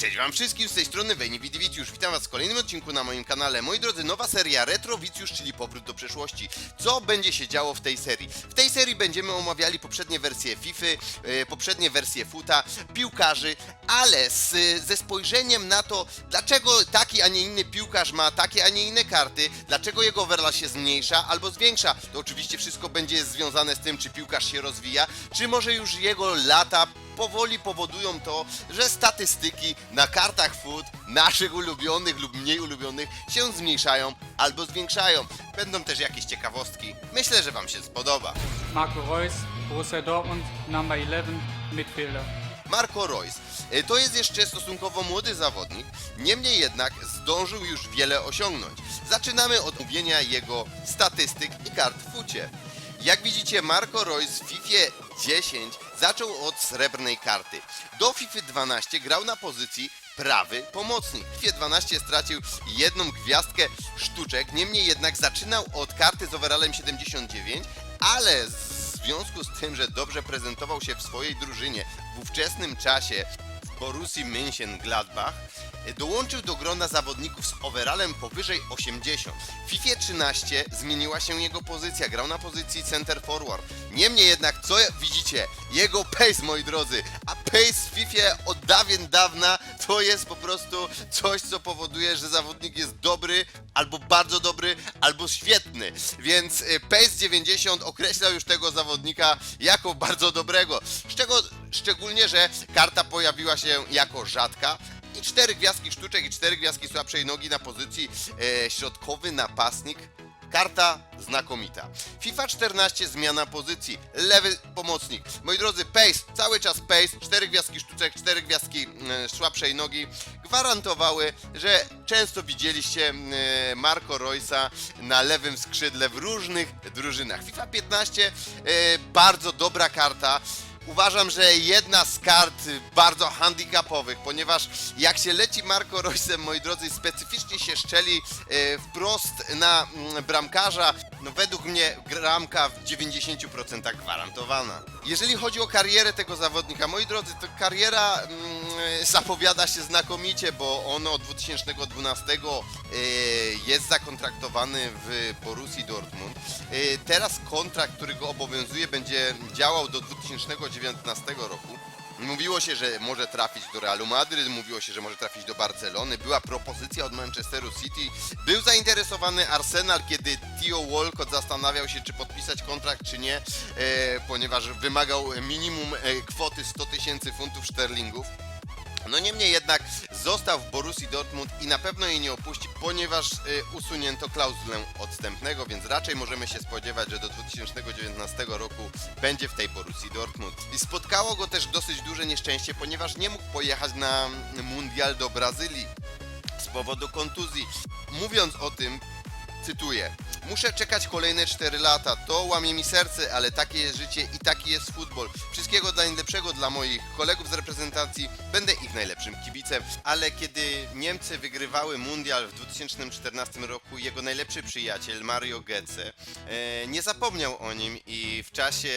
Cześć wam wszystkim, z tej strony Wejni Widywicjusz. Witam was w kolejnym odcinku na moim kanale. Moi drodzy, nowa seria Retrowicjusz, czyli powrót do przeszłości. Co będzie się działo w tej serii? W tej serii będziemy omawiali poprzednie wersje FIFA, e, poprzednie wersje FUTA, piłkarzy, ale z, ze spojrzeniem na to, dlaczego taki, a nie inny piłkarz ma takie, a nie inne karty, dlaczego jego overall się zmniejsza albo zwiększa. To oczywiście wszystko będzie związane z tym, czy piłkarz się rozwija, czy może już jego lata powoli powodują to, że statystyki na kartach foot naszych ulubionych lub mniej ulubionych się zmniejszają albo zwiększają. Będą też jakieś ciekawostki. Myślę, że Wam się spodoba. Marco Reus, Borussia Dortmund, number 11, midfielder. Marco Reus. E, To jest jeszcze stosunkowo młody zawodnik, niemniej jednak zdążył już wiele osiągnąć. Zaczynamy od mówienia jego statystyk i kart w fucie. Jak widzicie, Marco Reus w FIFA 10 zaczął od srebrnej karty. Do FIFA 12 grał na pozycji prawy pomocnik. W FIFA 12 stracił jedną gwiazdkę sztuczek, niemniej jednak zaczynał od karty z overallem 79, ale w związku z tym, że dobrze prezentował się w swojej drużynie w ówczesnym czasie Borussii Mönchengladbach, dołączył do grona zawodników z overallem powyżej 80. W FIFA 13 zmieniła się jego pozycja, grał na pozycji center forward. Niemniej jednak, co widzicie? Jego pace, moi drodzy, a pace w FIFA od dawien dawna to jest po prostu coś, co powoduje, że zawodnik jest dobry, albo bardzo dobry, albo świetny. Więc y, pace 90 określał już tego zawodnika jako bardzo dobrego. Z czego szczególnie, że karta pojawiła się jako rzadka, i cztery gwiazdki sztuczek i cztery gwiazdki słabszej nogi na pozycji e, środkowy napastnik. Karta znakomita. FIFA 14 zmiana pozycji. Lewy pomocnik. Moi drodzy, pace, cały czas pace, cztery gwiazdki sztuczek, cztery gwiazdki e, słabszej nogi gwarantowały, że często widzieliście e, Marco Roysa na lewym skrzydle w różnych drużynach. FIFA 15 e, bardzo dobra karta. Uważam, że jedna z kart bardzo handicapowych, ponieważ jak się leci Marco Roysem, moi drodzy, specyficznie się szczeli e, wprost na mm, bramkarza, no według mnie bramka w 90% gwarantowana. Jeżeli chodzi o karierę tego zawodnika, moi drodzy, to kariera mm, zapowiada się znakomicie, bo on od 2012 e, jest zakontraktowany w Borussii Dortmund. E, teraz kontrakt, który go obowiązuje, będzie działał do 2019 roku. Mówiło się, że może trafić do Realu Madryt, mówiło się, że może trafić do Barcelony, była propozycja od Manchesteru City, był zainteresowany Arsenal, kiedy Theo Walcott zastanawiał się, czy podpisać kontrakt, czy nie, e, ponieważ wymagał minimum e, kwoty 100 tysięcy funtów szterlingów. No niemniej jednak został w Borussii Dortmund i na pewno jej nie opuści, ponieważ y, usunięto klauzulę odstępnego, więc raczej możemy się spodziewać, że do 2019 roku będzie w tej Borussii Dortmund. I spotkało go też dosyć duże nieszczęście, ponieważ nie mógł pojechać na mundial do Brazylii z powodu kontuzji. Mówiąc o tym, cytuję: Muszę czekać kolejne 4 lata. To łamie mi serce, ale takie jest życie i taki jest futbol. Wszystkiego najlepszego dla moich kolegów z reprezentacji. Będę ich najlepszym kibicem. Ale kiedy Niemcy wygrywały mundial w 2014 roku, jego najlepszy przyjaciel Mario Götze e, nie zapomniał o nim i w czasie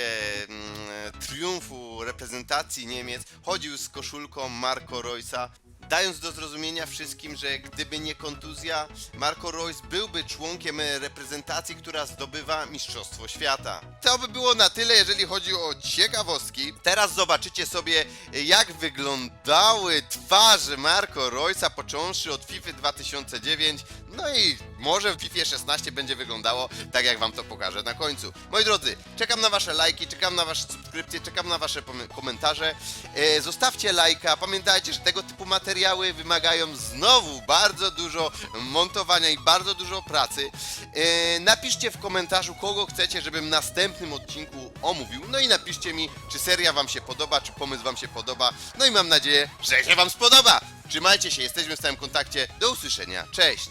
mm, triumfu reprezentacji Niemiec chodził z koszulką Marco Roysa dając do zrozumienia wszystkim, że gdyby nie kontuzja, Marco Reus byłby członkiem reprezentacji, która zdobywa Mistrzostwo Świata. To by było na tyle, jeżeli chodzi o ciekawostki. Teraz zobaczycie sobie, jak wyglądały twarze Marco Reusa, począwszy od FIFA 2009, no i może w FIFA 16 będzie wyglądało tak, jak wam to pokażę na końcu. Moi drodzy, czekam na wasze lajki, czekam na wasze subskrypcje, czekam na wasze komentarze. E, zostawcie lajka, pamiętajcie, że tego typu materiały wymagają znowu bardzo dużo montowania i bardzo dużo pracy. E, napiszcie w komentarzu, kogo chcecie, żebym w następnym odcinku omówił. No i napiszcie mi, czy seria wam się podoba, czy pomysł wam się podoba. No i mam nadzieję, że się wam spodoba. Trzymajcie się, jesteśmy w stałym kontakcie. Do usłyszenia. Cześć!